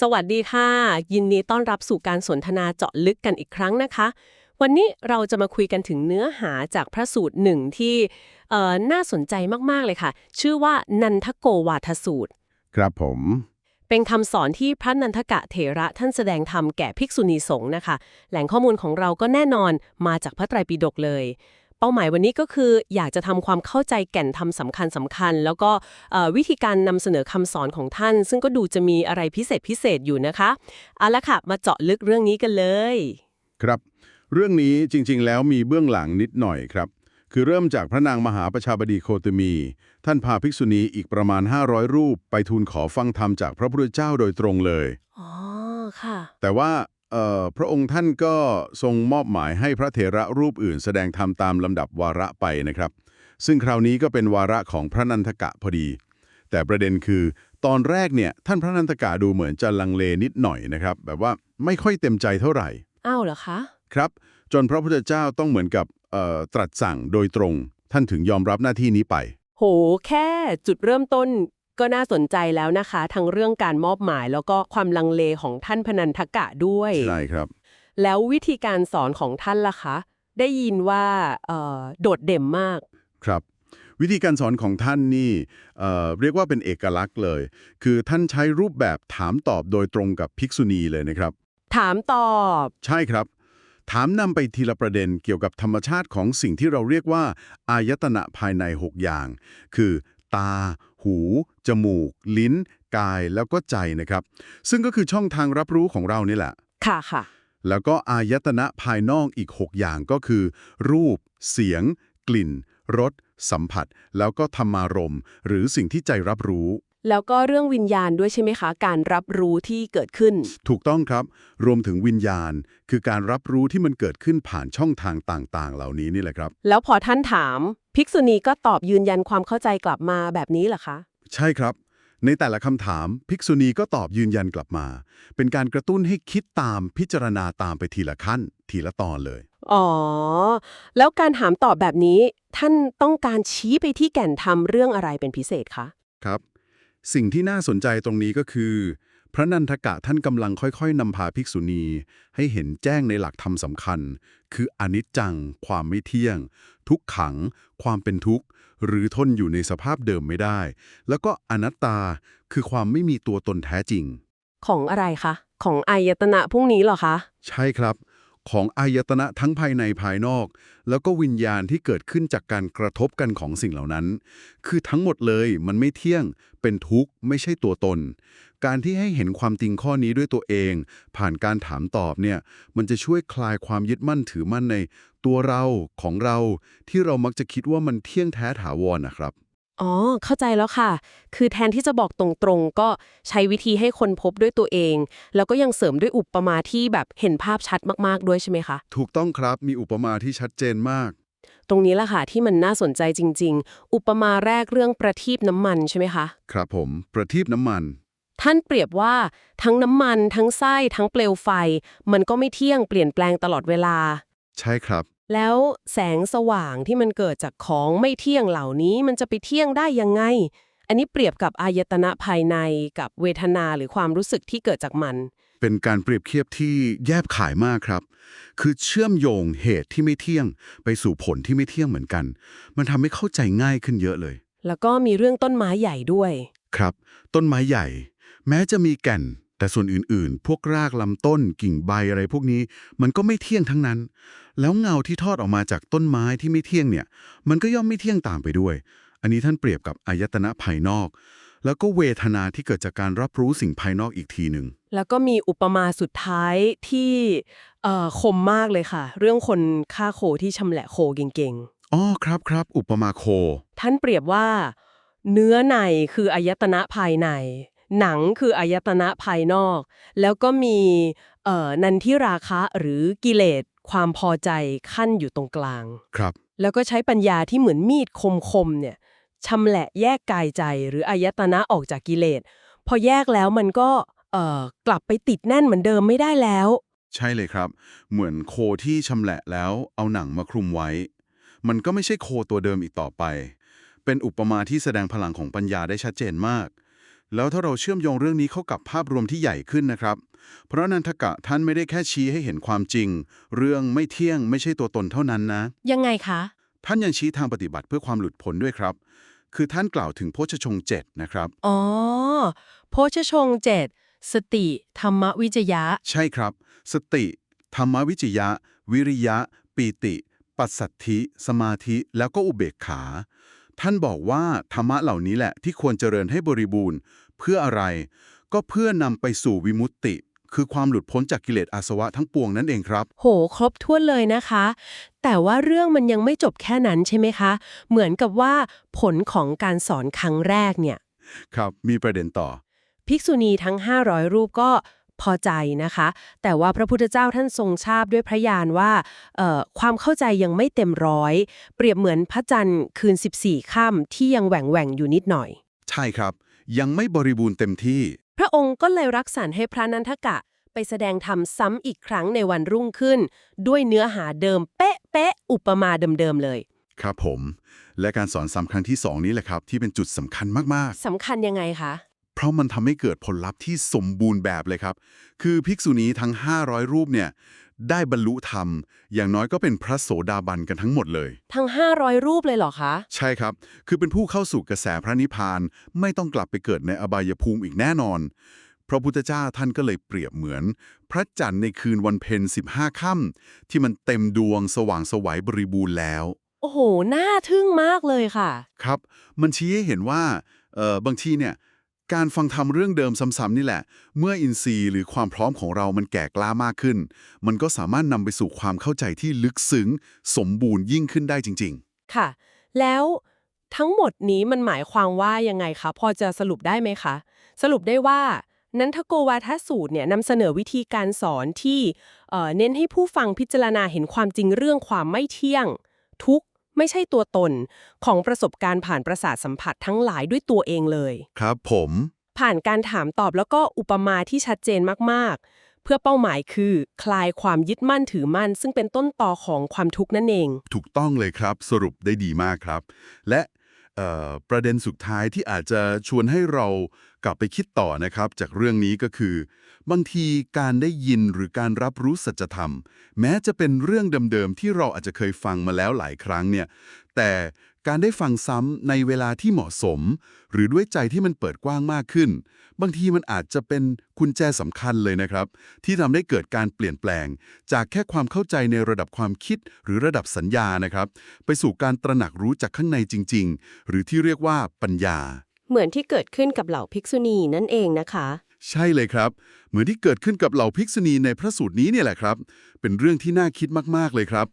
สวัสดีค่ะ ยินดีต้อนรับสู่การสนทนาเจาะลึกกันอีกครั้งนะคะ วันนี้เราจะมาคุยกันถึงเนื้อหาจากพระสูตรหนึ่งที่เอ่อน่าสนใจมาก ๆ เลยค่ะ ชื่อว่านันทโกวาทสูตร ครับผม เป็นคำสอนที่พระนันทกะเถระท่านแสดงธรรมแก่ภิกษุณีสงฆ์นะคะ แหล่งข้อมูลของเราก็แน่นอนมาจากพระไตรปิฎกเลย เป้าหมายวันนี้ก็คืออยากจะทำความเข้าใจแก่นธรรมสำคัญสำคัญ แล้วก็เอ่อวิธีการนำเสนอคำสอนของท่าน ซึ่งก็ดูจะมีอะไรพิเศษพิเศษอยู่นะคะเอาละค่ะ มาเจาะลึกเรื่องนี้กันเลย ครับ เรื่องนี้จริง ๆ แล้วมีเบื้องหลังนิดหน่อยครับ คือเริ่มจากพระนางมหาประชาบดีโคตมี ท่านพาภิกษุณีอีกประมาณ 500 รูป ไปทูลขอฟังธรรมจากพระพุทธเจ้าโดยตรงเลยอ๋อค่ะ แต่ว่าเอ่อ พระองค์ท่านก็ทรงมอบหมายให้พระเถระรูปอื่น แสดงธรรมตามลำดับวาระไปนะครับ ซึ่งคราวนี้ก็เป็นวาระของพระนันทกะพอดี แต่ประเด็นคือ ตอนแรกเนี่ยท่านพระนันทกะดูเหมือนจะลังเลนิดหน่อยนะครับ แบบว่าไม่ค่อยเต็มใจเท่าไหร่อ้าวเหรอคะครับจนพระพุทธเจ้าต้องเหมือนกับเอ่อตรัสสั่งโดยตรง ท่านถึงยอมรับหน้าที่นี้ไป โห แค่จุดเริ่มต้น ก็น่าสนใจแล้วนะคะ ทั้งเรื่องการมอบหมายแล้วก็ความลังเลของท่านพนันทกะด้วย ใช่ครับ แล้ววิธีการสอนของท่านล่ะคะ ได้ยินว่าเอ่อโดดเด่นมาก ครับ วิธีการสอนของท่านนี่เอ่อเรียกว่าเป็นเอกลักษณ์เลย คือท่านใช้รูปแบบถามตอบโดยตรงกับภิกษุณีเลยนะครับ ถามตอบ ใช่ครับถามนำไปทีละประเด็นเกี่ยวกับธรรมชาติของสิ่งที่เราเรียกว่า อายตนะภายใน 6 อย่าง คือ ตา หู จมูก ลิ้น กายแล้วก็ใจนะครับ ซึ่งก็คือช่องทางรับรู้ของเรานี่แหละ ค่ะค่ะ แล้วก็อายตนะภายนอกอีก 6 อย่างก็คือ รูป เสียง กลิ่น รส สัมผัส แล้วก็ธรรมารมณ์หรือสิ่งที่ใจรับรู้ แล้วก็เรื่องวิญญาณด้วยใช่ไหมคะ การรับรู้ที่เกิดขึ้น ถูกต้องครับ รวมถึงวิญญาณ คือการรับรู้ที่มันเกิดขึ้นผ่านช่องทางต่างๆ เหล่านี้นี่แหละครับ แล้วพอท่านถาม ภิกษุณีก็ตอบยืนยันความเข้าใจกลับมาแบบนี้เหรอคะ ใช่ครับ ในแต่ละคำถาม ภิกษุณีก็ตอบยืนยันกลับมา เป็นการกระตุ้นให้คิดตามพิจารณาตามไปทีละขั้น ทีละตอนเลย อ๋อ แล้วการถามตอบแบบนี้ ท่านต้องการชี้ไปที่แก่นธรรมเรื่องอะไรเป็นพิเศษคะครับ สิ่งที่น่าสนใจตรงนี้ก็คือ พระนันทกะท่านกำลังค่อยๆนำพาภิกษุณี ให้เห็นแจ้งในหลักธรรมสำคัญ คืออนิจจัง ความไม่เที่ยง ทุกขัง ความเป็นทุกข์ หรือทนอยู่ในสภาพเดิมไม่ได้ แล้วก็อนัตตาคือความไม่มีตัวตนแท้จริง ของอะไรคะ ของอายตนะพวกนี้เหรอคะ ใช่ครับ ของอายตนะทั้งภายในภายนอก แล้วก็วิญญาณที่เกิดขึ้นจากการกระทบกันของสิ่งเหล่านั้น คือทั้งหมดเลยมันไม่เที่ยง เป็นทุกข์ ไม่ใช่ตัวตน การที่ให้เห็นความจริงข้อนี้ด้วยตัวเอง ผ่านการถามตอบเนี่ยมันจะช่วยคลายความยึดมั่นถือมั่นในตัวเราของเราที่เรามักจะคิดว่ามันเที่ยงแท้ถาวรนะครับ อ๋อ เข้าใจแล้วค่ะ คือแทนที่จะบอกตรงๆ ก็ใช้วิธีให้คนพบด้วยตัวเอง แล้วก็ยังเสริมด้วยอุปมาที่แบบเห็นภาพชัดมากๆ ด้วยใช่ไหมคะ ถูกต้องครับมีอุปมาที่ชัดเจนมาก ตรงนี้แหละค่ะที่มันน่าสนใจจริง ๆ อุปมาแรกเรื่องประทีปน้ำมันใช่ไหมคะ ครับผม ประทีปน้ำมัน ท่านเปรียบว่าทั้งน้ำมัน ทั้งไส้ ทั้งเปลวไฟ มันก็ไม่เที่ยงเปลี่ยนแปลงตลอดเวลา ใช่ครับ แล้วแสงสว่างที่มันเกิดจากของไม่เที่ยงเหล่านี้มันจะไปเที่ยงได้ยังไง อันนี้เปรียบกับอายตนะภายในกับเวทนาหรือความรู้สึกที่เกิดจากมัน เป็นการเปรียบเทียบที่แยบขายมากครับ คือเชื่อมโยงเหตุที่ไม่เที่ยง ไปสู่ผลที่ไม่เที่ยงเหมือนกัน มันทำให้เข้าใจง่ายขึ้นเยอะเลย แล้วก็มีเรื่องต้นไม้ใหญ่ด้วย ครับ ต้นไม้ใหญ่ แม้จะมีแก่น แต่ส่วนอื่นๆ พวกรากลำต้นกิ่งใบอะไรพวกนี้ มันก็ไม่เที่ยงทั้งนั้น แล้วเงาที่ทอดออกมาจากต้นไม้ที่ไม่เที่ยงเนี่ย มันก็ย่อมไม่เที่ยงตามไปด้วย อันนี้ท่านเปรียบกับอายตนะภายนอก แล้วก็เวทนาที่เกิดจากการรับรู้สิ่งภายนอกอีกทีหนึ่ง แล้วก็มีอุปมาสุดท้ายที่เอ่อคมมากเลยค่ะ เรื่องคนฆ่าโคที่ชำแหละโคเก่งอ๋อครับครับ อุปมาโคๆท่านเปรียบว่า เนื้อในคืออายตนะภายใน หนังคืออายตนะภายนอก แล้วก็มีเอ่อนันทิราคะหรือกิเลสความพอใจขั้นอยู่ตรงกลาง ครับ แล้วก็ใช้ปัญญาที่เหมือนมีดคมๆเนี่ยชำแหละแยกกายใจหรืออายตนะออกจากกิเลส พอแยกแล้วมันก็เอ่อกลับไปติดแน่นเหมือนเดิมไม่ได้แล้ว ใช่เลยครับ เหมือนโคที่ชำแหละแล้วเอาหนังมาคลุมไว้ มันก็ไม่ใช่โคตัวเดิมอีกต่อไป เป็นอุปมาที่แสดงพลังของปัญญาได้ชัดเจนมาก แล้วถ้าเราเชื่อมโยงเรื่องนี้เข้ากับภาพรวมที่ใหญ่ขึ้นนะครับ เพราะนันทกะท่านไม่ได้แค่ชี้ให้เห็นความจริง เรื่องไม่เที่ยงไม่ใช่ตัวตนเท่านั้นนะ ยังไงคะ ท่านยังชี้ทางปฏิบัติเพื่อความหลุดพ้นด้วยครับ คือท่านกล่าวถึงโพชฌงค์เจ็ดนะครับ อ๋อ โพชฌงค์เจ็ดสติ ธรรมวิจยะ ใช่ครับ สติ ธรรมวิจยะ วิริยะ ปีติ ปัสสัทธิ สมาธิ แล้วก็อุเบกขา ท่านบอกว่าธรรมะเหล่านี้แหละที่ควรเจริญให้บริบูรณ์ เพื่ออะไร ก็เพื่อนำไปสู่วิมุตติ คือความหลุดพ้นจากกิเลสอาสวะทั้งปวงนั่นเองครับ โห ครบถ้วนเลยนะคะ แต่ว่าเรื่องมันยังไม่จบแค่นั้นใช่ไหมคะ เหมือนกับว่าผลของการสอนครั้งแรกเนี่ย ครับ มีประเด็นต่อ ภิกษุณีทั้ง 500 รูปก็ พอใจนะคะ แต่ว่าพระพุทธเจ้าท่านทรงทราบด้วยพระญาณว่าเอ่อความเข้าใจยังไม่เต็มร้อย เปรียบเหมือนพระจันทร์คืน 14ค่ำที่ยังแหว่งแหว่งๆอยู่นิดหน่อย ใช่ครับ ยังไม่บริบูรณ์เต็มที่ พระองค์ก็เลยรักษาให้พระนันทกะไปแสดงธรรมซ้ำอีกครั้งในวันรุ่งขึ้น ด้วยเนื้อหาเดิมเป๊ะเป๊ะๆอุปมาเดิมๆเลย ครับผม และการสอนซ้ำครั้งที่สองนี้แหละครับ ที่เป็นจุดสำคัญมากๆสำคัญยังไงคะ เพราะมันทำให้เกิดผลลัพธ์ที่สมบูรณ์แบบเลยครับ คือภิกษุณีทั้ง 500 รูปเนี่ยได้บรรลุธรรม อย่างน้อยก็เป็นพระโสดาบันกันทั้งหมดเลย ทั้ง 500 รูปเลยเหรอคะ ใช่ครับ คือเป็นผู้เข้าสู่กระแสพระนิพพาน ไม่ต้องกลับไปเกิดในอบายภูมิอีกแน่นอน พระพุทธเจ้าท่านก็เลยเปรียบเหมือน พระจันทร์ในคืนวันเพ็ญ15 ค่ำที่มันเต็มดวงสว่างไสวัยบริบูรณ์แล้ว โอ้โห น่าทึ่งมากเลยค่ะ ครับ มันชี้ให้เห็นว่า เอ่อบางทีเนี่ย การฟังธรรมเรื่องเดิมซ้ำๆนี่แหละ เมื่ออินทรีย์หรือความพร้อมของเรามันแก่กล้ามากขึ้น มันก็สามารถนำไปสู่ความเข้าใจที่ลึกซึ้ง สมบูรณ์ยิ่งขึ้นได้จริง ๆ ค่ะ แล้วทั้งหมดนี้มันหมายความว่ายังไงคะ พอจะสรุปได้ไหมคะ สรุปได้ว่านันทโกวาทสูตรเนี่ยนำเสนอวิธีการสอนที่เเน้นให้ผู้ฟังพิจารณาเห็นความจริงเรื่องความไม่เที่ยง ทุกข์ ไม่ใช่ตัวตนของประสบการณ์ผ่านประสาทสัมผัสทั้งหลายด้วยตัวเองเลยๆครับผม ผ่านการถามตอบแล้วก็อุปมาที่ชัดเจนมากๆ เพื่อเป้าหมายคือ คลายความยึดมั่นถือมั่น ซึ่งเป็นต้นต่อของความทุกข์นั่นเอง ถูกต้องเลยครับ สรุปได้ดีมากครับ และเอ่อประเด็นสุดท้ายที่อาจจะชวนให้เรากลับไปคิดต่อนะครับจากเรื่องนี้ก็คือ บางทีการได้ยินหรือการรับรู้สัจธรรม แม้จะเป็นเรื่องเดิมๆที่เราอาจจะเคยฟังมาแล้วหลายครั้งเนี่ยแต่การได้ฟังซ้ำในเวลาที่เหมาะสม หรือด้วยใจที่มันเปิดกว้างมากขึ้น บางทีมันอาจจะเป็นกุญแจสำคัญเลยนะครับ ที่ทำให้เกิดการเปลี่ยนแปลง จากแค่ความเข้าใจในระดับความคิดหรือระดับสัญญานะครับ ไปสู่การตระหนักรู้จากข้างในจริง ๆ หรือที่เรียกว่าปัญญา เหมือนที่เกิดขึ้นกับเหล่าภิกษุณีนั่นเองนะคะ ใช่เลยครับ เหมือนที่เกิดขึ้นกับเหล่าภิกษุณีในพระสูตรนี้เนี่ยแหละครับ เป็นเรื่องที่น่าคิดมากๆเลยครับ